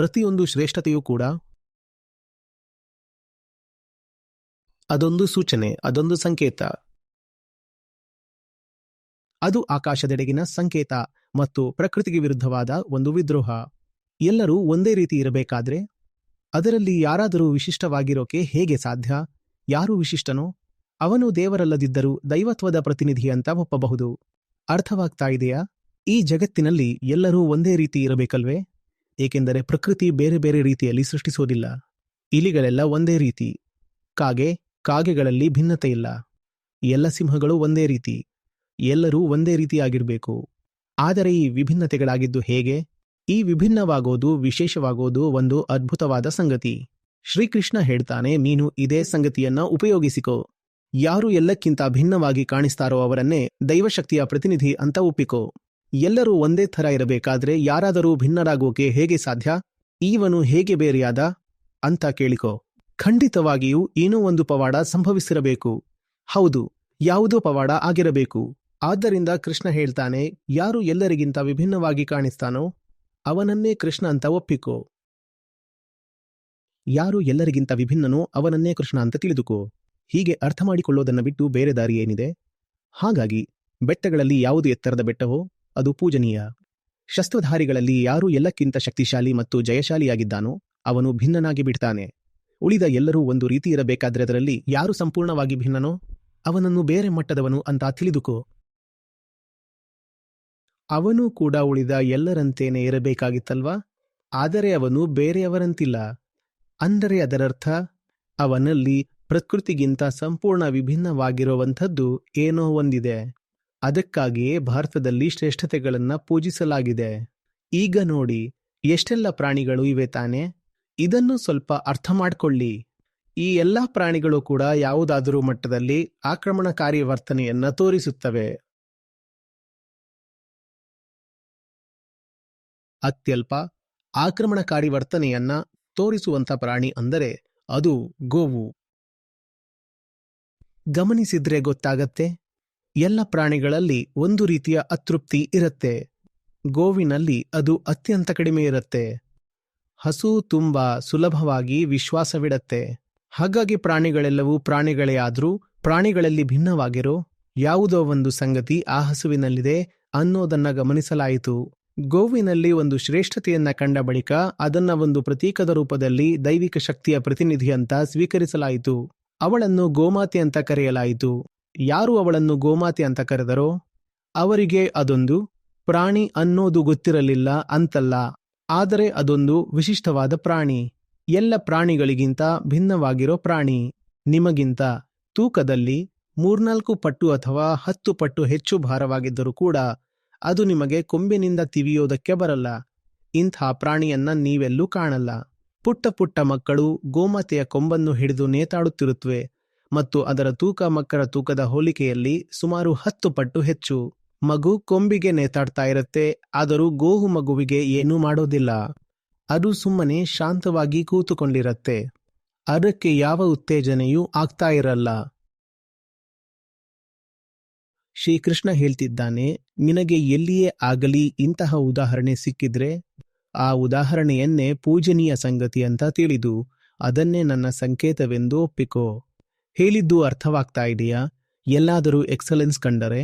ಪ್ರತಿಯೊಂದು ಶ್ರೇಷ್ಠತೆಯೂ ಕೂಡ ಅದೊಂದು ಸೂಚನೆ, ಅದೊಂದು ಸಂಕೇತ. ಅದು ಆಕಾಶದೆಡೆಗಿನ ಸಂಕೇತ ಮತ್ತು ಪ್ರಕೃತಿಗೆ ವಿರುದ್ಧವಾದ ಒಂದು ವಿದ್ರೋಹ. ಎಲ್ಲರೂ ಒಂದೇ ರೀತಿ ಇರಬೇಕಾದ್ರೆ ಅದರಲ್ಲಿ ಯಾರಾದರೂ ವಿಶಿಷ್ಟವಾಗಿರೋಕೆ ಹೇಗೆ ಸಾಧ್ಯ? ಯಾರು ವಿಶಿಷ್ಟನೋ? ಅವನು ದೇವರಲ್ಲದಿದ್ದರೂ ದೈವತ್ವದ ಪ್ರತಿನಿಧಿ ಅಂತ ಒಪ್ಪಬಹುದು. ಅರ್ಥವಾಗ್ತಾ ಇದೆಯಾ? ಈ ಜಗತ್ತಿನಲ್ಲಿ ಎಲ್ಲರೂ ಒಂದೇ ರೀತಿ ಇರಬೇಕಲ್ವೇ? ಏಕೆಂದರೆ ಪ್ರಕೃತಿ ಬೇರೆ ಬೇರೆ ರೀತಿಯಲ್ಲಿ ಸೃಷ್ಟಿಸೋದಿಲ್ಲ ಇಲಿಗಳೆಲ್ಲ ಒಂದೇ ರೀತಿ. ಕಾಗೆ, ಕಾಗೆಗಳಲ್ಲಿ ಭಿನ್ನತೆ ಇಲ್ಲ ಎಲ್ಲ ಸಿಂಹಗಳು ಒಂದೇ ರೀತಿ. ಎಲ್ಲರೂ ಒಂದೇ ರೀತಿಯಾಗಿರಬೇಕು. ಆದರೆ ಈ ವಿಭಿನ್ನತೆಗಳಾಗಿದ್ದು ಹೇಗೆ? ಈ ವಿಭಿನ್ನವಾಗೋದು, ವಿಶೇಷವಾಗೋದು ಒಂದು ಅದ್ಭುತವಾದ ಸಂಗತಿ. ಶ್ರೀಕೃಷ್ಣ ಹೇಳ್ತಾನೆ, ನೀನು ಇದೇ ಸಂಗತಿಯನ್ನ ಉಪಯೋಗಿಸಿಕೋ. ಯಾರು ಎಲ್ಲಕ್ಕಿಂತ ಭಿನ್ನವಾಗಿ ಕಾಣಿಸ್ತಾರೋ ಅವರನ್ನೇ ದೈವಶಕ್ತಿಯ ಪ್ರತಿನಿಧಿ ಅಂತ ಒಪ್ಪಿಕೋ. ಎಲ್ಲರೂ ಒಂದೇ ಥರ ಇರಬೇಕಾದ್ರೆ ಯಾರಾದರೂ ಭಿನ್ನರಾಗೋಕೆ ಹೇಗೆ ಸಾಧ್ಯ? ಈವನು ಹೇಗೆ ಬೇರೆಯಾದ? ಅಂತ ಕೇಳಿಕೋ. ಖಂಡಿತವಾಗಿಯೂ ಏನೋ ಒಂದು ಪವಾಡ ಸಂಭವಿಸಿರಬೇಕು. ಹೌದು, ಯಾವುದೋ ಪವಾಡ ಆಗಿರಬೇಕು. ಆದ್ದರಿಂದ ಕೃಷ್ಣ ಹೇಳ್ತಾನೆ, ಯಾರು ಎಲ್ಲರಿಗಿಂತ ವಿಭಿನ್ನವಾಗಿ ಕಾಣಿಸ್ತಾನೋ, ಅವನನ್ನೇ ಕೃಷ್ಣ ಅಂತ ಒಪ್ಪಿಕೋ. ಯಾರು ಎಲ್ಲರಿಗಿಂತ ವಿಭಿನ್ನನೋ, ಅವನನ್ನೇ ಕೃಷ್ಣ ಅಂತ ತಿಳಿದುಕೋ. ಹೀಗೆ ಅರ್ಥ ಮಾಡಿಕೊಳ್ಳೋದನ್ನು ಬಿಟ್ಟು ಬೇರೆ ದಾರಿ ಏನಿದೆ? ಹಾಗಾಗಿ, ಬೆಟ್ಟಗಳಲ್ಲಿ ಯಾವುದು ಎತ್ತರದ ಬೆಟ್ಟವೋ ಅದು ಪೂಜನೀಯ. ಶಸ್ತ್ರಧಾರಿಗಳಲ್ಲಿ ಯಾರು ಎಲ್ಲಕ್ಕಿಂತ ಶಕ್ತಿಶಾಲಿ ಮತ್ತು ಜಯಶಾಲಿಯಾಗಿದ್ದಾನೋ ಅವನು ಭಿನ್ನನಾಗಿ ಬಿಡ್ತಾನೆ. ಉಳಿದ ಎಲ್ಲರೂ ಒಂದು ರೀತಿ ಇರಬೇಕಾದ್ರೆ ಅದರಲ್ಲಿ ಯಾರು ಸಂಪೂರ್ಣವಾಗಿ ಭಿನ್ನನೋ ಅವನನ್ನು ಬೇರೆ ಮಟ್ಟದವನು ಅಂತ ತಿಳಿದುಕೋ. ಅವನು ಕೂಡ ಉಳಿದ ಎಲ್ಲರಂತೇನೆ ಇರಬೇಕಾಗಿತ್ತಲ್ವಾ? ಆದರೆ ಅವನು ಬೇರೆಯವರಂತಿಲ್ಲ. ಅಂದರೆ ಅದರರ್ಥ, ಅವನಲ್ಲಿ ಪ್ರಕೃತಿಗಿಂತ ಸಂಪೂರ್ಣ ವಿಭಿನ್ನವಾಗಿರುವಂಥದ್ದು ಏನೋ ಒಂದಿದೆ. ಅದಕ್ಕಾಗಿಯೇ ಭಾರತದಲ್ಲಿ ಶ್ರೇಷ್ಠತೆಗಳನ್ನು ಪೂಜಿಸಲಾಗಿದೆ. ಈಗ ನೋಡಿ, ಎಷ್ಟೆಲ್ಲ ಪ್ರಾಣಿಗಳು ಇವೆ ತಾನೆ? ಇದನ್ನು ಸ್ವಲ್ಪ ಅರ್ಥ ಮಾಡಿಕೊಳ್ಳಿ. ಈ ಎಲ್ಲಾ ಪ್ರಾಣಿಗಳು ಕೂಡ ಯಾವುದಾದರೂ ಮಟ್ಟದಲ್ಲಿ ಆಕ್ರಮಣಕಾರಿ ವರ್ತನೆಯನ್ನು ತೋರಿಸುತ್ತವೆ. ಅತ್ಯಲ್ಪ ಆಕ್ರಮಣಕಾರಿ ವರ್ತನೆಯನ್ನ ತೋರಿಸುವಂತ ಪ್ರಾಣಿ ಅಂದರೆ ಅದು ಗೋವು. ಗಮನಿಸಿದ್ರೆ ಗೊತ್ತಾಗತ್ತೆ? ಎಲ್ಲ ಪ್ರಾಣಿಗಳಲ್ಲಿ ಒಂದು ರೀತಿಯ ಅತೃಪ್ತಿ ಇರುತ್ತೆ. ಗೋವಿನಲ್ಲಿ ಅದು ಅತ್ಯಂತ ಕಡಿಮೆ ಇರುತ್ತೆ. ಹಸು ತುಂಬಾ ಸುಲಭವಾಗಿ ವಿಶ್ವಾಸವಿಡತ್ತೆ. ಹಾಗಾಗಿ ಪ್ರಾಣಿಗಳೆಲ್ಲವೂ ಪ್ರಾಣಿಗಳೇ ಆದರೂ, ಪ್ರಾಣಿಗಳಲ್ಲಿ ಭಿನ್ನವಾಗಿರೋ ಯಾವುದೋ ಒಂದು ಸಂಗತಿ ಆ ಹಸುವಿನಲ್ಲಿದೆ ಅನ್ನೋದನ್ನ ಗಮನಿಸಲಾಯಿತು. ಗೋವಿನಲ್ಲಿ ಒಂದು ಶ್ರೇಷ್ಠತೆಯನ್ನ ಕಂಡ ಬಳಿಕ ಅದನ್ನ ಒಂದು ಪ್ರತೀಕದ ರೂಪದಲ್ಲಿ ದೈವಿಕ ಶಕ್ತಿಯ ಪ್ರತಿನಿಧಿ ಅಂತ ಸ್ವೀಕರಿಸಲಾಯಿತು. ಅವಳನ್ನು ಗೋಮಾತೆ ಅಂತ ಕರೆಯಲಾಯಿತು. ಯಾರು ಅವಳನ್ನು ಗೋಮಾತೆ ಅಂತ ಕರೆದರೋ? ಅವರಿಗೆ ಅದೊಂದು ಪ್ರಾಣಿ ಅನ್ನೋದು ಗೊತ್ತಿರಲಿಲ್ಲ ಅಂತಲ್ಲ, ಆದರೆ ಅದೊಂದು ವಿಶಿಷ್ಟವಾದ ಪ್ರಾಣಿ. ಎಲ್ಲ ಪ್ರಾಣಿಗಳಿಗಿಂತ ಭಿನ್ನವಾಗಿರೋ ಪ್ರಾಣಿ. ನಿಮಗಿಂತ ತೂಕದಲ್ಲಿ ಮೂರ್ನಾಲ್ಕು ಪಟ್ಟು ಅಥವಾ ಹತ್ತು ಪಟ್ಟು ಹೆಚ್ಚು ಭಾರವಾಗಿದ್ದರೂ ಕೂಡ ಅದು ನಿಮಗೆ ಕೊಂಬಿನಿಂದ ತಿವಿಯೋದಕ್ಕೆ ಬರಲ್ಲ. ಇಂಥ ಪ್ರಾಣಿಯನ್ನ ನೀವೆಲ್ಲೂ ಕಾಣಲ್ಲ. ಪುಟ್ಟ ಪುಟ್ಟ ಮಕ್ಕಳು ಗೋಮಾತೆಯ ಕೊಂಬನ್ನು ಹಿಡಿದು ನೇತಾಡುತ್ತಿರುತ್ತವೆ ಮತ್ತು ಅದರ ತೂಕ ಮಕ್ಕಳ ತೂಕದ ಹೋಲಿಕೆಯಲ್ಲಿ ಸುಮಾರು ಹತ್ತು ಪಟ್ಟು ಹೆಚ್ಚು. ಮಗು ಕೊಂಬಿಗೆ ನೇತಾಡ್ತಾ ಇರುತ್ತೆ, ಆದರೂ ಗೋಹು ಮಗುವಿಗೆ ಏನೂ ಮಾಡೋದಿಲ್ಲ. ಅದು ಸುಮ್ಮನೆ ಶಾಂತವಾಗಿ ಕೂತುಕೊಂಡಿರತ್ತೆ. ಅದಕ್ಕೆ ಯಾವ ಉತ್ತೇಜನೆಯೂ ಆಗ್ತಾ ಇರಲ್ಲ. ಶ್ರೀಕೃಷ್ಣ ಹೇಳ್ತಿದ್ದಾನೆ, ನಿನಗೆ ಎಲ್ಲಿಯೇ ಆಗಲಿ ಇಂತಹ ಉದಾಹರಣೆ ಸಿಕ್ಕಿದ್ರೆ, ಆ ಉದಾಹರಣೆಯನ್ನೇ ಪೂಜನೀಯ ಸಂಗತಿ ಅಂತ ತಿಳಿದು, ಅದನ್ನೇ ನನ್ನ ಸಂಕೇತವೆಂದು ಒಪ್ಪಿಕೋ. ಹೇಳಿದ್ದು ಅರ್ಥವಾಗ್ತಾ ಇದೆಯಾ? ಎಲ್ಲಾದರೂ ಎಕ್ಸಲೆನ್ಸ್ ಕಂಡರೆ,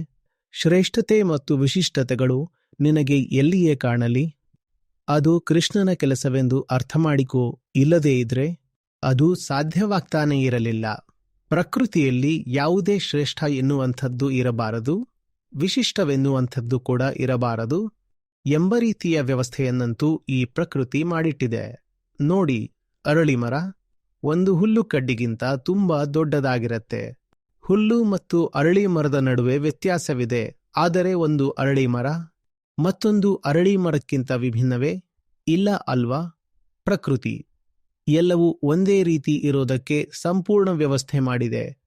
ಶ್ರೇಷ್ಠತೆ ಮತ್ತು ವಿಶಿಷ್ಟತೆಗಳು ನಿನಗೆ ಎಲ್ಲಿಯೇ ಕಾಣಲಿ, ಅದು ಕೃಷ್ಣನ ಕೆಲಸವೆಂದು ಅರ್ಥ ಮಾಡಿಕೋ ಇಲ್ಲದೇ ಇದ್ರೆ ಅದು ಸಾಧ್ಯವಾಗ್ತಾನೇ ಇರಲಿಲ್ಲ. ಪ್ರಕೃತಿಯಲ್ಲಿ ಯಾವುದೇ ಶ್ರೇಷ್ಠ ಎನ್ನುವಂಥದ್ದು ಇರಬಾರದು, ವಿಶಿಷ್ಟವೆನ್ನುವಂಥದ್ದು ಕೂಡ ಇರಬಾರದು ಎಂಬ ರೀತಿಯ ವ್ಯವಸ್ಥೆಯನ್ನಂತೂ ಈ ಪ್ರಕೃತಿ ಮಾಡಿಟ್ಟಿದೆ. ನೋಡಿ ಅರಳಿ ಮರ ಒಂದು ಹುಲ್ಲು ಕಡ್ಡಿಗಿಂತ ತುಂಬಾ ದೊಡ್ಡದಾಗಿರತ್ತೆ. ಹುಲ್ಲು ಮತ್ತು ಅರಳಿ ಮರದ ನಡುವೆ ವ್ಯತ್ಯಾಸವಿದೆ. ಆದರೆ ಒಂದು ಅರಳಿ ಮರ, ಮತ್ತೊಂದು ಅರಳಿ ಮರಕ್ಕಿಂತ ವಿಭಿನ್ನವೇ? ಇಲ್ಲ ಅಲ್ವಾ? ಪ್ರಕೃತಿ. ಎಲ್ಲವೂ ಒಂದೇ ರೀತಿ ಇರೋದಕ್ಕೆ ಸಂಪೂರ್ಣ ವ್ಯವಸ್ಥೆ ಮಾಡಿದೆ.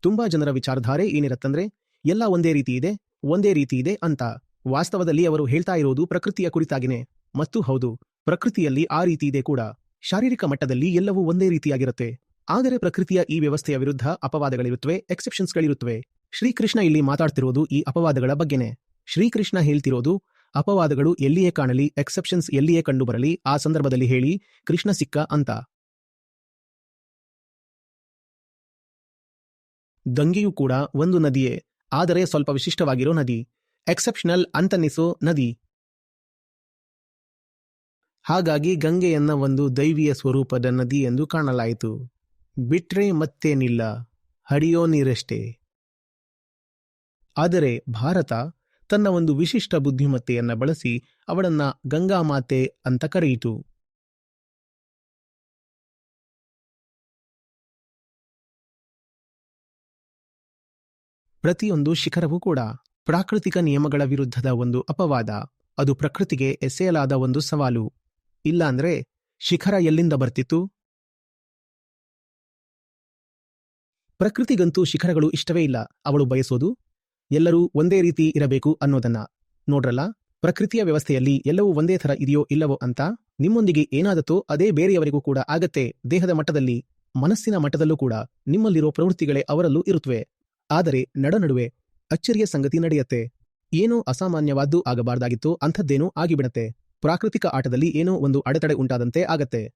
ತುಂಬಾ ಜನರ ವಿಚಾರಧಾರೆ ಏನಿರತ್ತಂದ್ರೆ, ಎಲ್ಲ ಒಂದೇ ರೀತಿ ಇದೆ, ಒಂದೇ ರೀತಿ ಇದೆ ಅಂತ. ವಾಸ್ತವದಲ್ಲಿ ಅವರು ಹೇಳ್ತಾ ಇರೋದು ಪ್ರಕೃತಿಯ ಕುರಿತಾಗಿನೇ. ಮತ್ತು ಹೌದು ಪ್ರಕೃತಿಯಲ್ಲಿ ಆ ರೀತಿ ಇದೆ ಕೂಡ. ಶಾರೀರಿಕ ಮಟ್ಟದಲ್ಲಿ ಎಲ್ಲವೂ ಒಂದೇ ರೀತಿಯಾಗಿರುತ್ತೆ. ಆದರೆ ಪ್ರಕೃತಿಯ ಈ ವ್ಯವಸ್ಥೆಯ ವಿರುದ್ಧ ಅಪವಾದಗಳಿರುತ್ತವೆ, ಎಕ್ಸೆಪ್ಷನ್ಸ್ಗಳಿರುತ್ತವೆ. ಶ್ರೀಕೃಷ್ಣ ಇಲ್ಲಿ ಮಾತಾಡ್ತಿರೋದು ಈ ಅಪವಾದಗಳ ಬಗ್ಗೆನೇ. ಶ್ರೀಕೃಷ್ಣ ಹೇಳ್ತಿರೋದು, ಅಪವಾದಗಳು ಎಲ್ಲಿಯೇ ಕಾಣಲಿ, ಎಕ್ಸೆಪ್ಷನ್ಸ್ ಎಲ್ಲಿಯೇ ಕಂಡುಬರಲಿ, ಆ ಸಂದರ್ಭದಲ್ಲಿ ಹೇಳಿ, ಕೃಷ್ಣ ಸಿಕ್ಕ ಅಂತ. ದಂಗೆಯೂ ಕೂಡ ಒಂದು ನದಿಯೇ, ಆದರೆ ಸ್ವಲ್ಪ ವಿಶಿಷ್ಟವಾಗಿರೋ ನದಿ. ಎಕ್ಸೆಪ್ಷನಲ್ ಅಂತನಿಸೋ ನದಿ. ಹಾಗಾಗಿ ಗಂಗೆಯನ್ನ ಒಂದು ದೈವಿಯ ಸ್ವರೂಪದ ನದಿ ಎಂದು ಕಾಣಲಾಯಿತು. ಬಿಟ್ರೆ ಮತ್ತೇನಿಲ್ಲ. ಹರಿಯೋ ನೀರಷ್ಟೇ. ಆದರೆ ಭಾರತ ತನ್ನ ಒಂದು ವಿಶಿಷ್ಟ ಬುದ್ಧಿಮತ್ತೆಯನ್ನ ಬಳಸಿ ಅವಳನ್ನ ಗಂಗಾಮಾತೆ ಅಂತ ಕರೆಯಿತು. ಪ್ರತಿಯೊಂದು ಶಿಖರವೂ ಕೂಡ ಪ್ರಾಕೃತಿಕ ನಿಯಮಗಳ ವಿರುದ್ಧದ ಒಂದು ಅಪವಾದ. ಅದು ಪ್ರಕೃತಿಗೆ ಎಸೆಯಲಾದ ಒಂದು ಸವಾಲು. ಇಲ್ಲಾಂದ್ರೆ ಶಿಖರ ಎಲ್ಲಿಂದ ಬರ್ತಿತ್ತು? ಪ್ರಕೃತಿಗಂತೂ ಶಿಖರಗಳು ಇಷ್ಟವೇ ಇಲ್ಲ, ಅವಳು ಬಯಸೋದು. ಎಲ್ಲರೂ ಒಂದೇ ರೀತಿ ಇರಬೇಕು ಅನ್ನೋದನ್ನ. ನೋಡ್ರಲ್ಲ, ಪ್ರಕೃತಿಯ ವ್ಯವಸ್ಥೆಯಲ್ಲಿ ಎಲ್ಲವೂ ಒಂದೇ ಥರ ಇದೆಯೋ ಇಲ್ಲವೋ ಅಂತ ನಿಮ್ಮೊಂದಿಗೆ ಏನಾದತೋ ಅದೇ ಬೇರೆಯವರಿಗೂ ಕೂಡ ಆಗತ್ತೆ, ದೇಹದ ಮಟ್ಟದಲ್ಲಿ, ಮನಸ್ಸಿನ ಮಟ್ಟದಲ್ಲೂ ಕೂಡ ನಿಮ್ಮಲ್ಲಿರೋ ಪ್ರವೃತ್ತಿಗಳೇ ಅವರಲ್ಲೂ ಇರುತ್ತವೆ ಆದರೆ ನಡನಡುವೆ ಅಚ್ಚರಿಯ ಸಂಗತಿ ನಡೆಯತ್ತೆ. ಏನೋ ಅಸಾಮಾನ್ಯವಾದ್ದು ಆಗಬಾರ್ದಾಗಿತ್ತು, ಅಂಥದ್ದೇನೂ ಆಗಿಬಿಡತ್ತೆ. ಪ್ರಾಕೃತಿಕ ಆಟದಲ್ಲಿ ಏನೋ ಒಂದು ಅಡೆತಡೆ ಉಂಟಾದಂತೆ ಆಗತ್ತೆ.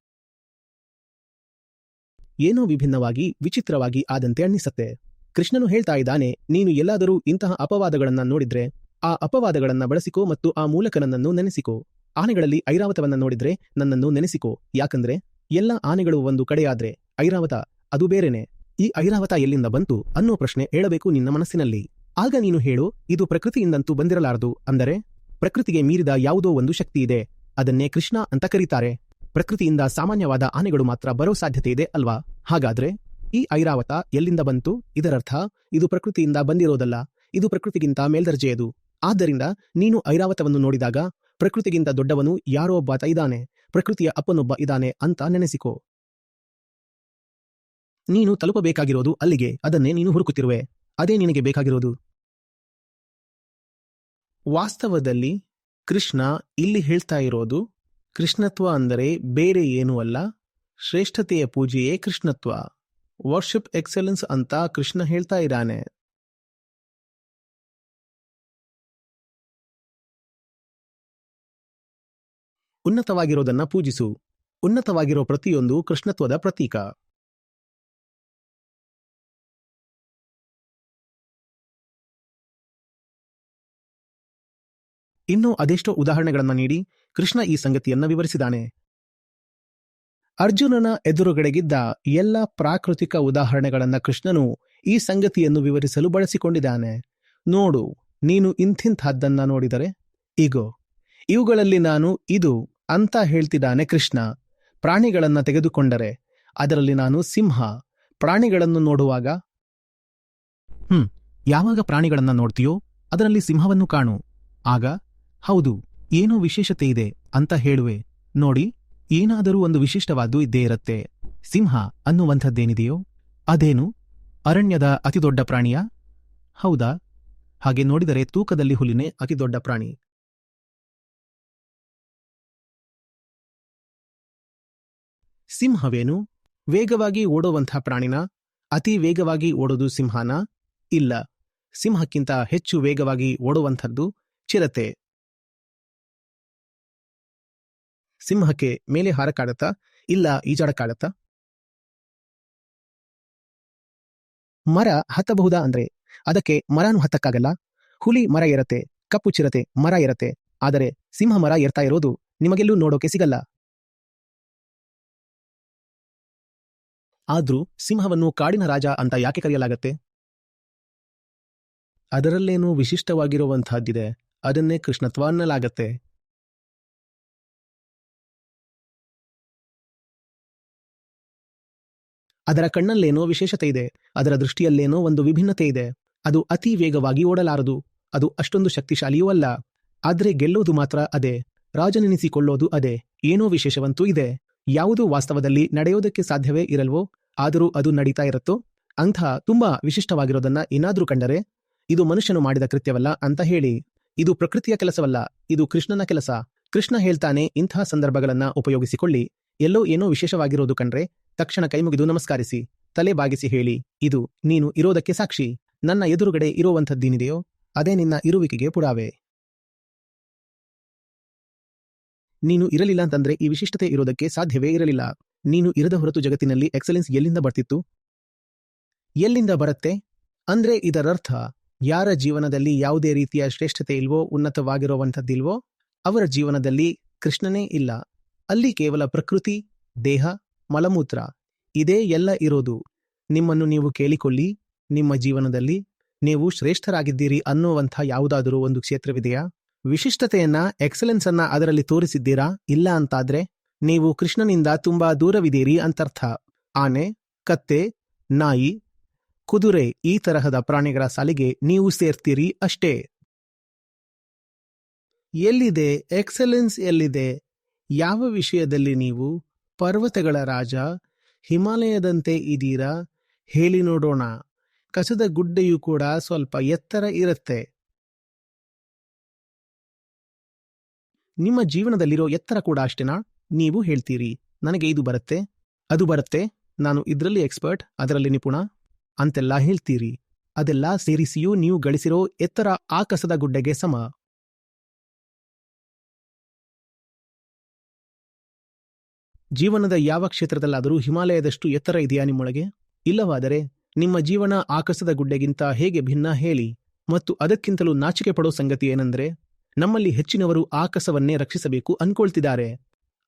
ಏನೋ ವಿಭಿನ್ನವಾಗಿ, ವಿಚಿತ್ರವಾಗಿ ಆದಂತೆ ಅನ್ನಿಸತ್ತೆ. ಕೃಷ್ಣನು ಹೇಳ್ತಾ ಇದ್ದಾನೆ, ನೀನು ಎಲ್ಲಾದರೂ ಇಂತಹ ಅಪವಾದಗಳನ್ನ ನೋಡಿದ್ರೆ, ಆ ಅಪವಾದಗಳನ್ನ ಬಳಸಿಕೋ ಮತ್ತು ಆ ಮೂಲಕ ನನ್ನನ್ನು ನೆನೆಸಿಕೋ. ಆನೆಗಳಲ್ಲಿ ಐರಾವತವನ್ನ ನೋಡಿದ್ರೆ ನನ್ನನ್ನು ನೆನೆಸಿಕೋ. ಯಾಕಂದ್ರೆ, ಎಲ್ಲ ಆನೆಗಳು ಒಂದು ಕಡೆಯಾದ್ರೆ, ಐರಾವತ ಅದು ಬೇರೆನೆ. ಈ ಐರಾವತ ಎಲ್ಲಿಂದ ಬಂತು ಅನ್ನೋ ಪ್ರಶ್ನೆ ಹೇಳಬೇಕು ನಿನ್ನ ಮನಸ್ಸಿನಲ್ಲಿ. ಆಗ ನೀನು ಹೇಳು, ಇದು ಪ್ರಕೃತಿಯಿಂದಂತೂ ಬಂದಿರಲಾರದು, ಅಂದರೆ? ಪ್ರಕೃತಿಗೆ ಮೀರಿದ ಯಾವುದೋ ಒಂದು ಶಕ್ತಿ ಇದೆ. ಅದನ್ನೇ ಕೃಷ್ಣ ಅಂತ ಕರೀತಾರೆ. ಪ್ರಕೃತಿಯಿಂದ ಸಾಮಾನ್ಯವಾದ ಆನೆಗಳು ಮಾತ್ರ ಬರೋ ಸಾಧ್ಯತೆ ಇದೆ ಅಲ್ವಾ? ಹಾಗಾದ್ರೆ ಈ ಐರಾವತ ಎಲ್ಲಿಂದ ಬಂತು? ಇದರರ್ಥ, ಇದು ಪ್ರಕೃತಿಯಿಂದ ಬಂದಿರೋದಲ್ಲ. ಇದು ಪ್ರಕೃತಿಗಿಂತ ಮೇಲ್ದರ್ಜೆಯದು. ಆದ್ದರಿಂದ ನೀನು ಐರಾವತವನ್ನು ನೋಡಿದಾಗ ಪ್ರಕೃತಿಗಿಂತ ದೊಡ್ಡವನು ಯಾರೋ ಒಬ್ಬ ಇದ್ದಾನೆ ಪ್ರಕೃತಿಯ ಅಪ್ಪನೊಬ್ಬ ಇದ್ದಾನೆ ಅಂತ ನೆನೆಸಿಕೋ. ನೀನು ತಲುಪಬೇಕಾಗಿರೋದು ಅಲ್ಲಿಗೆ. ಅದನ್ನೇ ನೀನು ಹುಡುಕುತ್ತಿರುವೆ. ಅದೇ ನಿನಗೆ ಬೇಕಾಗಿರೋದು. ವಾಸ್ತವದಲ್ಲಿ ಕೃಷ್ಣ ಇಲ್ಲಿ ಹೇಳ್ತಾ ಇರೋದು, ಕೃಷ್ಣತ್ವ ಅಂದರೆ ಬೇರೆ ಏನೂ ಅಲ್ಲ, ಶ್ರೇಷ್ಠತೆಯ ಪೂಜೆಯೇ ಕೃಷ್ಣತ್ವ. ವರ್ಷಿಪ್ ಎಕ್ಸಲೆನ್ಸ್ ಅಂತ ಕೃಷ್ಣ ಹೇಳ್ತಾ ಇದ್ದಾನೆ. ಉನ್ನತವಾಗಿರೋದನ್ನ ಪೂಜಿಸು. ಉನ್ನತವಾಗಿರೋ ಪ್ರತಿಯೊಂದು ಕೃಷ್ಣತ್ವದ ಪ್ರತೀಕ. ಇನ್ನೂ ಅದೆಷ್ಟೋ ಉದಾಹರಣೆಗಳನ್ನು ನೀಡಿ ಕೃಷ್ಣ ಈ ಸಂಗತಿಯನ್ನು ವಿವರಿಸಿದಾನೆ ಅರ್ಜುನನ ಎದುರುಗಡೆಗಿದ್ದ ಎಲ್ಲ ಪ್ರಾಕೃತಿಕ ಉದಾಹರಣೆಗಳನ್ನು ಕೃಷ್ಣನು ಈ ಸಂಗತಿಯನ್ನು ವಿವರಿಸಲು ಬಳಸಿಕೊಂಡಿದ್ದಾನೆ. ನೋಡು, ನೀನು ಇಂಥಿಂಥದ್ದನ್ನ ನೋಡಿದರೆ? ಈಗೋ ಇವುಗಳಲ್ಲಿ ನಾನು ಇದು ಅಂತ ಹೇಳ್ತಿದ್ದಾನೆ ಕೃಷ್ಣ. ಪ್ರಾಣಿಗಳನ್ನು ತೆಗೆದುಕೊಂಡರೆ ಅದರಲ್ಲಿ ನಾನು ಸಿಂಹ. ಪ್ರಾಣಿಗಳನ್ನು ನೋಡುವಾಗ? ಹ್ಮ್, ಯಾವಾಗ ಪ್ರಾಣಿಗಳನ್ನು ನೋಡ್ತೀಯೋ ಅದರಲ್ಲಿ ಸಿಂಹವನ್ನು ಕಾಣು. ಆಗ ಹೌದು, ಏನೋ ವಿಶೇಷತೆ ಇದೆ ಅಂತ ಹೇಳುವೆ. ನೋಡಿ, ಏನಾದರೂ ಒಂದು ವಿಶಿಷ್ಟವಾದ್ದು ಇದ್ದೇ ಇರತ್ತೆ. ಸಿಂಹ ಅನ್ನುವಂಥದ್ದೇನಿದೆಯೋ? ಅದೇನು? ಅರಣ್ಯದ ಅತಿದೊಡ್ಡ ಪ್ರಾಣಿಯ? ಹೌದಾ? ಹಾಗೆ ನೋಡಿದರೆ ತೂಕದಲ್ಲಿ ಹುಲಿನೇ ಅತಿದೊಡ್ಡ ಪ್ರಾಣಿ. ಸಿಂಹವೇನು? ವೇಗವಾಗಿ ಓಡುವಂಥ ಪ್ರಾಣಿನ? ಅತಿ ವೇಗವಾಗಿ ಓಡೋದು ಸಿಂಹನ? ಇಲ್ಲ. ಸಿಂಹಕ್ಕಿಂತ ಹೆಚ್ಚು ವೇಗವಾಗಿ ಓಡುವಂಥದ್ದು ಚಿರತೆ. ಸಿಂಹಕ್ಕೆ ಮೇಲೆ ಹಾರಕ್ಕಾಗತ್ತಾ ಇಲ್ಲ ಈಜಾಡಕ್ಕಾಗತ್ತಾ ಮರ ಹತ್ತಬಹುದಾ ಅಂದ್ರೆ? ಅದಕ್ಕೆ ಮರನೂ ಹತ್ತಕ್ಕಾಗಲ್ಲ. ಹುಲಿ ಮರ ಇರತ್ತೆ ಕಪ್ಪು ಚಿರತೆ ಮರ ಇರತ್ತೆ ಆದರೆ ಸಿಂಹ ಮರ ಇರ್ತಾ ಇರೋದು ನಿಮಗೆಲ್ಲೂ ನೋಡೋಕೆ ಸಿಗಲ್ಲ. ಆದ್ರೂ ಸಿಂಹವನ್ನು ಕಾಡಿನ ರಾಜ ಅಂತ ಯಾಕೆ ಕರೆಯಲಾಗತ್ತೆ? ಅದರಲ್ಲೇನೂ ವಿಶಿಷ್ಟವಾಗಿರುವಂತಹದ್ದಿದೆ. ಅದನ್ನೇ ಕೃಷ್ಣತ್ವ ಅನ್ನಲಾಗತ್ತೆ. ಅದರ ಕಣ್ಣಲ್ಲೇನೋ ವಿಶೇಷತೆ ಇದೆ, ಅದರ ದೃಷ್ಟಿಯಲ್ಲೇನೋ ಒಂದು ವಿಭಿನ್ನತೆ ಇದೆ. ಅದು ಅತಿ ವೇಗವಾಗಿ ಓಡಲಾರದು, ಅದು ಅಷ್ಟೊಂದು ಶಕ್ತಿಶಾಲಿಯೂ ಅಲ್ಲ. ಆದರೆ ಗೆಲ್ಲೋದು ಮಾತ್ರ ಅದೇ, ರಾಜನೆನಿಸಿಕೊಳ್ಳೋದು ಅದೇ, ಏನೋ ವಿಶೇಷವಂತೂ ಇದೆ. ಯಾವುದೂ ವಾಸ್ತವದಲ್ಲಿ ನಡೆಯೋದಕ್ಕೆ ಸಾಧ್ಯವೇ ಇರಲ್ವೋ, ಆದರೂ ಅದು ನಡೀತಾ ಇರುತ್ತೋ? ಅಂಥ ತುಂಬಾ ವಿಶಿಷ್ಟವಾಗಿರೋದನ್ನ ಏನಾದರೂ ಕಂಡರೆ, ಇದು ಮನುಷ್ಯನು ಮಾಡಿದ ಕೃತ್ಯವಲ್ಲ ಅಂತ ಹೇಳಿ. ಇದು ಪ್ರಕೃತಿಯ ಕೆಲಸವಲ್ಲ, ಇದು ಕೃಷ್ಣನ ಕೆಲಸ. ಕೃಷ್ಣ ಹೇಳ್ತಾನೆ ಇಂತಹ ಸಂದರ್ಭಗಳನ್ನ ಉಪಯೋಗಿಸಿಕೊಳ್ಳಿ. ಎಲ್ಲೋ ಏನೋ ವಿಶೇಷವಾಗಿರೋದು ಕಂಡ್ರೆ ತಕ್ಷಣ ಕೈಮುಗಿದು ನಮಸ್ಕಾರಿಸಿ, ತಲೆ ಬಾಗಿಸಿ ಹೇಳಿ, ಇದು ನೀನು ಇರೋದಕ್ಕೆ ಸಾಕ್ಷಿ. ನನ್ನ ಎದುರುಗಡೆ ಇರುವಂಥದ್ದೇನಿದೆಯೋ, ಅದೇ ನಿನ್ನ ಇರುವಿಕೆಗೆ ಪುರಾವೆ ನೀನು ಇರಲಿಲ್ಲ ಅಂತಂದ್ರೆ ಈ ವಿಶಿಷ್ಟತೆ ಇರೋದಕ್ಕೆ ಸಾಧ್ಯವೇ ಇರಲಿಲ್ಲ. ನೀನು ಇರದ ಹೊರತು ಜಗತ್ತಿನಲ್ಲಿ ಎಕ್ಸಲೆನ್ಸ್ ಎಲ್ಲಿಂದ ಬರ್ತಿತ್ತು? ಎಲ್ಲಿಂದ ಬರುತ್ತೆ? ಅಂದ್ರೆ ಇದರರ್ಥ, ಯಾರ ಜೀವನದಲ್ಲಿ ಯಾವುದೇ ರೀತಿಯ ಶ್ರೇಷ್ಠತೆ ಇಲ್ವೋ, ಉನ್ನತವಾಗಿರುವಂಥದ್ದಿಲ್ವೋ, ಅವರ ಜೀವನದಲ್ಲಿ ಕೃಷ್ಣನೇ ಇಲ್ಲ. ಅಲ್ಲಿ ಕೇವಲ ಪ್ರಕೃತಿ, ದೇಹ ಮಲಮೂತ್ರ, ಇದೇ ಎಲ್ಲ ಇರೋದು. ನಿಮ್ಮನ್ನು ನೀವು ಕೇಳಿಕೊಳ್ಳಿ, ನಿಮ್ಮ ಜೀವನದಲ್ಲಿ ನೀವು ಶ್ರೇಷ್ಠರಾಗಿದ್ದೀರಿ ಅನ್ನುವಂಥ ಯಾವುದಾದರೂ ಒಂದು ಕ್ಷೇತ್ರವಿದೆಯಾ? ವಿಶಿಷ್ಟತೆಯನ್ನ ಎಕ್ಸಲೆನ್ಸ್ ಅನ್ನ ಅದರಲ್ಲಿ ತೋರಿಸಿದ್ದೀರಾ? ಇಲ್ಲ ಅಂತಾದ್ರೆ, ನೀವು ಕೃಷ್ಣನಿಂದ ತುಂಬಾ ದೂರವಿದ್ದೀರಿ ಅಂತರ್ಥ. ಆನೆ, ಕತ್ತೆ, ನಾಯಿ, ಕುದುರೆ ಈ ತರಹದ ಪ್ರಾಣಿಗಳ ಸಾಲಿಗೆ ನೀವು ಸೇರ್ತೀರಿ ಅಷ್ಟೇ. ಎಲ್ಲಿದೆ? ಎಕ್ಸಲೆನ್ಸ್ ಎಲ್ಲಿದೆ? ಯಾವ ವಿಷಯದಲ್ಲಿ ನೀವು ಪರ್ವತಗಳ ರಾಜ, ಹಿಮಾಲಯದಂತೆ ಇದೀರಾ ಹೇಳಿ ನೋಡೋಣ. ಕಸದ ಗುಡ್ಡೆಯೂ ಕೂಡ ಸ್ವಲ್ಪ ಎತ್ತರ ಇರುತ್ತೆ. ನಿಮ್ಮ ಜೀವನದಲ್ಲಿರೋ ಎತ್ತರ ಕೂಡ ಅಷ್ಟೇನಾ? ನೀವು ಹೇಳ್ತೀರಿ. ನನಗೆ ಇದು ಬರುತ್ತೆ. ಅದು ಬರುತ್ತೆ. ನಾನು ಇದರಲ್ಲಿ ಎಕ್ಸ್ಪರ್ಟ್, ಅದರಲ್ಲಿ ನಿಪುಣ. ಅಂತೆಲ್ಲ ಹೇಳ್ತೀರಿ. ಅದೆಲ್ಲ ಸೇರಿಸಿಯೂ ನೀವು ಗಳಿಸಿರೋ ಎತ್ತರ ಆ ಕಸದ ಗುಡ್ಡೆಗೆ ಸಮ. ಜೀವನದ ಯಾವ ಕ್ಷೇತ್ರದಲ್ಲಾದರೂ ಹಿಮಾಲಯದಷ್ಟು ಎತ್ತರ ಇದೆಯಾ ನಿಮ್ಮೊಳಗೆ? ಇಲ್ಲವಾದರೆ ನಿಮ್ಮ ಜೀವನ ಆಕಾಶದ ಗುಡ್ಡೆಗಿಂತ ಹೇಗೆ ಭಿನ್ನ ಹೇಳಿ, ಮತ್ತು ಅದಕ್ಕಿಂತಲೂ ನಾಚಿಕೆ ಪಡೋ ಸಂಗತಿ ಏನೆಂದರೆ, ನಮ್ಮಲ್ಲಿ ಹೆಚ್ಚಿನವರು ಆಕಸವನ್ನೇ ರಕ್ಷಿಸಬೇಕು ಅನ್ಕೊಳ್ತಿದ್ದಾರೆ.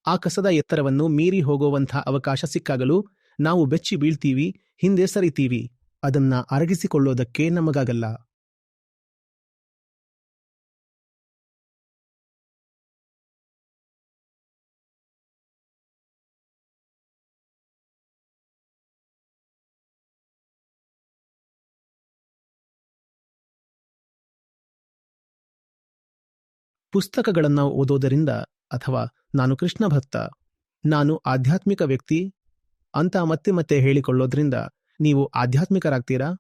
ಆಕಸದ ಎತ್ತರವನ್ನು ಮೀರಿ ಹೋಗುವಂಥ ಅವಕಾಶ ಸಿಕ್ಕಾಗಲೂ ನಾವು ಬೆಚ್ಚಿ ಬೀಳ್ತೀವಿ, ಹಿಂದೆ ಸರಿತೀವಿ, ಅದನ್ನ ಅರಗಿಸಿಕೊಳ್ಳೋದಕ್ಕೆ ನಮಗಾಗಲ್ಲ. ಪುಸ್ತಕಗಳನ್ನ ಓದೋದರಿಂದ ಅಥವಾ ನಾನು ಕೃಷ್ಣ ಭಕ್ತ, ನಾನು ಆಧ್ಯಾತ್ಮಿಕ ವ್ಯಕ್ತಿ ಅಂತ ಮತ್ತೆ ಮತ್ತೆ ಹೇಳಿಕೊಳ್ಳೋದ್ರಿಂದ ನೀವು ಆಧ್ಯಾತ್ಮಿಕರಾಗ್ತೀರಾ?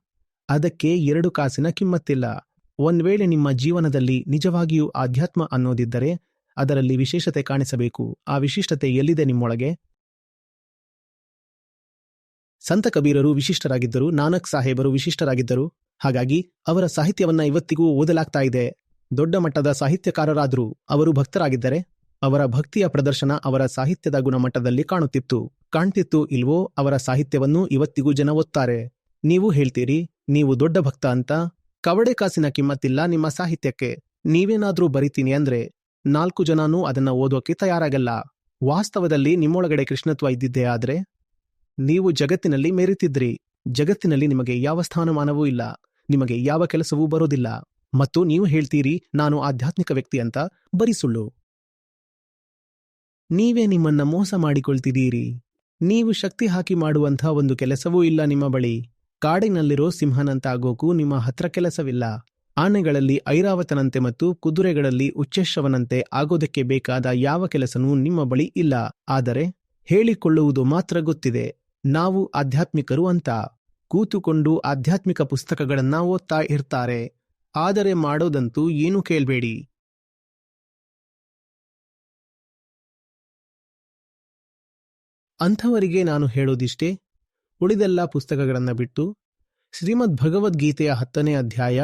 ಅದಕ್ಕೆ ಎರಡು ಕಾಸಿನ ಕಿಮ್ಮತ್ತಿಲ್ಲ. ಒಂದ್ ವೇಳೆ ನಿಮ್ಮ ಜೀವನದಲ್ಲಿ ನಿಜವಾಗಿಯೂ ಆಧ್ಯಾತ್ಮ ಅನ್ನೋದಿದ್ದರೆ ಅದರಲ್ಲಿ ವಿಶೇಷತೆ ಕಾಣಿಸಬೇಕು. ಆ ವಿಶಿಷ್ಟತೆ ಎಲ್ಲಿದೆ ನಿಮ್ಮೊಳಗೆ? ಸಂತ ಕಬೀರರು ವಿಶಿಷ್ಟರಾಗಿದ್ದರು, ನಾನಕ್ ಸಾಹೇಬರು ವಿಶಿಷ್ಟರಾಗಿದ್ದರು. ಹಾಗಾಗಿ ಅವರ ಸಾಹಿತ್ಯವನ್ನ ಇವತ್ತಿಗೂ ಓದಲಾಗ್ತಾ ಇದೆ. ದೊಡ್ಡ ಮಟ್ಟದ ಸಾಹಿತ್ಯಕಾರರಾದರೂ ಅವರು ಭಕ್ತರಾಗಿದ್ದರೆ ಅವರ ಭಕ್ತಿಯ ಪ್ರದರ್ಶನ ಅವರ ಸಾಹಿತ್ಯದ ಗುಣಮಟ್ಟದಲ್ಲಿ ಕಾಣುತ್ತಿತ್ತು. ಕಾಣ್ತಿತ್ತು ಇಲ್ವೋ ಅವರ ಸಾಹಿತ್ಯವನ್ನು ಇವತ್ತಿಗೂ ಜನ ಓದ್ತಾರೆ ನೀವು ಹೇಳ್ತೀರಿ, ನೀವು ದೊಡ್ಡ ಭಕ್ತ ಅಂತ? ಕವಡೆ ಕಾಸಿನ ಕಿಮ್ಮತ್ತಿಲ್ಲ ನಿಮ್ಮ ಸಾಹಿತ್ಯಕ್ಕೆ. ನೀವೇನಾದ್ರೂ ಬರಿತೀನಿ ಅಂದ್ರೆ ನಾಲ್ಕು ಜನನೂ ಅದನ್ನ ಓದೋಕೆ ತಯಾರಾಗಲ್ಲ. ವಾಸ್ತವದಲ್ಲಿ ನಿಮ್ಮೊಳಗಡೆ ಕೃಷ್ಣತ್ವ ಇದ್ದಿದ್ದೇ ಆದ್ರೆ? ನೀವು ಜಗತ್ತಿನಲ್ಲಿ ಮೇರಿತಿದ್ರಿ. ಜಗತ್ತಿನಲ್ಲಿ ನಿಮಗೆ ಯಾವ ಸ್ಥಾನಮಾನವೂ ಇಲ್ಲ. ನಿಮಗೆ ಯಾವ ಕೆಲಸವೂ ಬರೋದಿಲ್ಲ. ಮತ್ತು ನೀವು ಹೇಳ್ತೀರಿ, ನಾನು ಆಧ್ಯಾತ್ಮಿಕ ವ್ಯಕ್ತಿ ಅಂತ, ಬರೀ ನೀವೇ ನಿಮ್ಮನ್ನ ಮೋಸ ಮಾಡಿಕೊಳ್ತಿದ್ದೀರಿ. ನೀವು ಶಕ್ತಿ ಹಾಕಿ ಮಾಡುವಂಥ ಒಂದು ಕೆಲಸವೂ ಇಲ್ಲ ನಿಮ್ಮ ಬಳಿ. ಕಾಡಿನಲ್ಲಿರೋ ಸಿಂಹನಂತಾಗೋಕು ನಿಮ್ಮ ಹತ್ರ ಕೆಲಸವಿಲ್ಲ. ಆನೆಗಳಲ್ಲಿ ಐರಾವತನಂತೆ ಮತ್ತು ಕುದುರೆಗಳಲ್ಲಿ ಉಚ್ಚೇಶವನಂತೆ ಆಗೋದಕ್ಕೆ ಬೇಕಾದ ಯಾವ ಕೆಲಸನೂ ನಿಮ್ಮ ಬಳಿ ಇಲ್ಲ. ಆದರೆ ಹೇಳಿಕೊಳ್ಳುವುದು ಮಾತ್ರ ಗೊತ್ತಿದೆ. ನಾವು ಆಧ್ಯಾತ್ಮಿಕರು ಅಂತ. ಕೂತುಕೊಂಡು ಆಧ್ಯಾತ್ಮಿಕ ಪುಸ್ತಕಗಳನ್ನ ಓದ್ತಾ ಇರ್ತಾರೆ. ಆದರೆ ಮಾಡೋದಂತೂ ಏನು ಕೇಳ್ಬೇಡಿ. ಅಂಥವರಿಗೆ ನಾನು ಹೇಳೋದಿಷ್ಟೇ, ಉಳಿದೆಲ್ಲ ಪುಸ್ತಕಗಳನ್ನು ಬಿಟ್ಟು ಶ್ರೀಮದ್ ಭಗವದ್ಗೀತೆಯ ಹತ್ತನೇ ಅಧ್ಯಾಯ,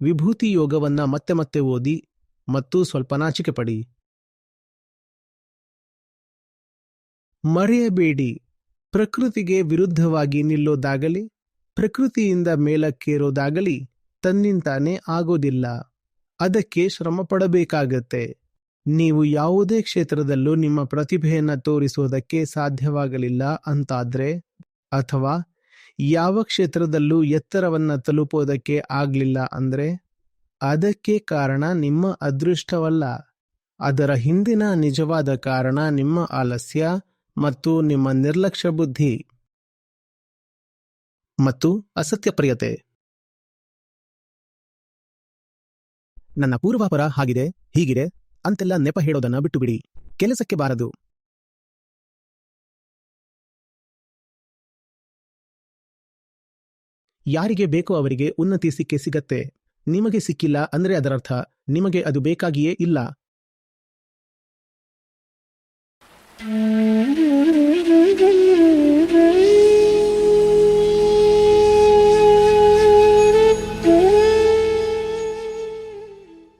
ವಿಭೂತಿ ಯೋಗವನ್ನ ಮತ್ತೆ ಮತ್ತೆ ಓದಿ ಮತ್ತು ಸ್ವಲ್ಪ ನಾಚಿಕೆ ಪಡಿ ಮರೆಯಬೇಡಿ, ಪ್ರಕೃತಿಗೆ ವಿರುದ್ಧವಾಗಿ ನಿಲ್ಲೋದಾಗಲಿ, ಪ್ರಕೃತಿಯಿಂದ ಮೇಲಕ್ಕೇರೋದಾಗಲಿ ತನ್ನಿಂತಾನೇ ಆಗೋದಿಲ್ಲ. ಅದಕ್ಕೆ ಶ್ರಮ ಪಡಬೇಕಾಗತ್ತೆ ನೀವು ಯಾವುದೇ ಕ್ಷೇತ್ರದಲ್ಲೂ ನಿಮ್ಮ ಪ್ರತಿಭೆಯನ್ನು ತೋರಿಸುವುದಕ್ಕೆ ಸಾಧ್ಯವಾಗಲಿಲ್ಲ ಅಂತಾದ್ರೆ, ಅಥವಾ ಯಾವ ಕ್ಷೇತ್ರದಲ್ಲೂ ಎತ್ತರವನ್ನು ತಲುಪೋದಕ್ಕೆ ಆಗಲಿಲ್ಲ ಅಂದ್ರೆ? ಅದಕ್ಕೆ ಕಾರಣ ನಿಮ್ಮ ಅದೃಷ್ಟವಲ್ಲ. ಅದರ ಹಿಂದಿನ ನಿಜವಾದ ಕಾರಣ ನಿಮ್ಮ ಆಲಸ್ಯ ಮತ್ತು ನಿಮ್ಮ ನಿರ್ಲಕ್ಷ್ಯ ಬುದ್ಧಿ. ಮತ್ತು ಅಸತ್ಯಪ್ರಿಯತೆ ನನ್ನ ಪೂರ್ವಾಪರ ಹಾಗಿದೆ, ಹೀಗಿದೆ, ಅಂತೆಲ್ಲ ನೆಪ ಹೇಳೋದನ್ನ ಬಿಟ್ಟು ಬಿಡಿ ಕೆಲಸಕ್ಕೆ ಬಾರದು. ಯಾರಿಗೆ ಬೇಕೋ ಅವರಿಗೆ ಉನ್ನತಿ ಸಿಕ್ಕೇ ಸಿಗತ್ತೆ. ನಿಮಗೆ ಸಿಕ್ಕಿಲ್ಲ ಅಂದ್ರೆ ಅದರರ್ಥ, ನಿಮಗೆ ಅದು ಬೇಕಾಗಿಯೇ ಇಲ್ಲ.